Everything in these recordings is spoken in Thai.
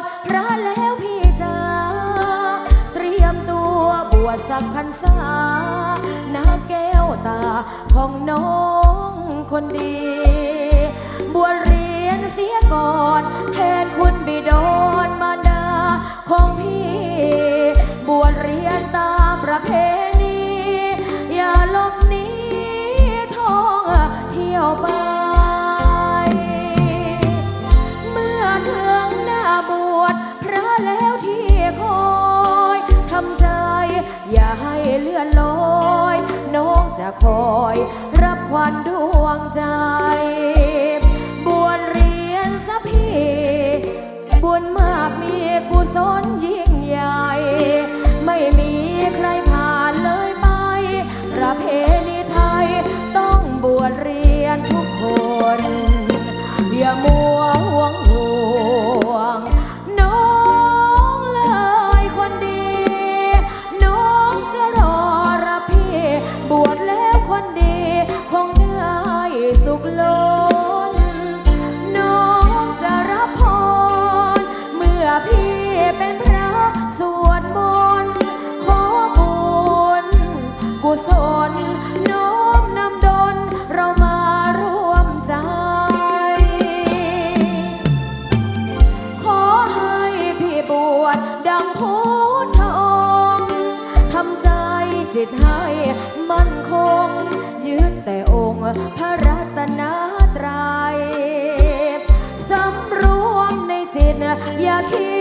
ชพระแล้วพี่จ๋าเตรียมตัวบวชสักพรรษานาแก้วตาของน้องคนดี คอยทำใจ อย่าให้เลื่อนลอย น้องจะคอยรับควันดวงใจ บวชเรียนสัพี่บุญมากมีกุศลยิ่งใหญ่ ไม่มีใครผ่านเลยไป ประเพณีไทยต้องบวชเรียนทุกคน อย่ามัวห่วง จิตให้มั่นคง ยึดแต่องค์พระรัตนตรัยสำรวมในจิตอย่าคิด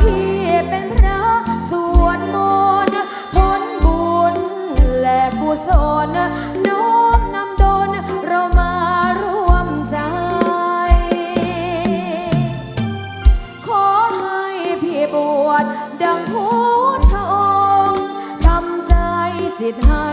พี่เป็นพระสวดมนต์ผลบุญและกุศลน้อมนำดนรามาร่วมใจ ขอให้พี่บวชดังพุทองทำใจจิตให้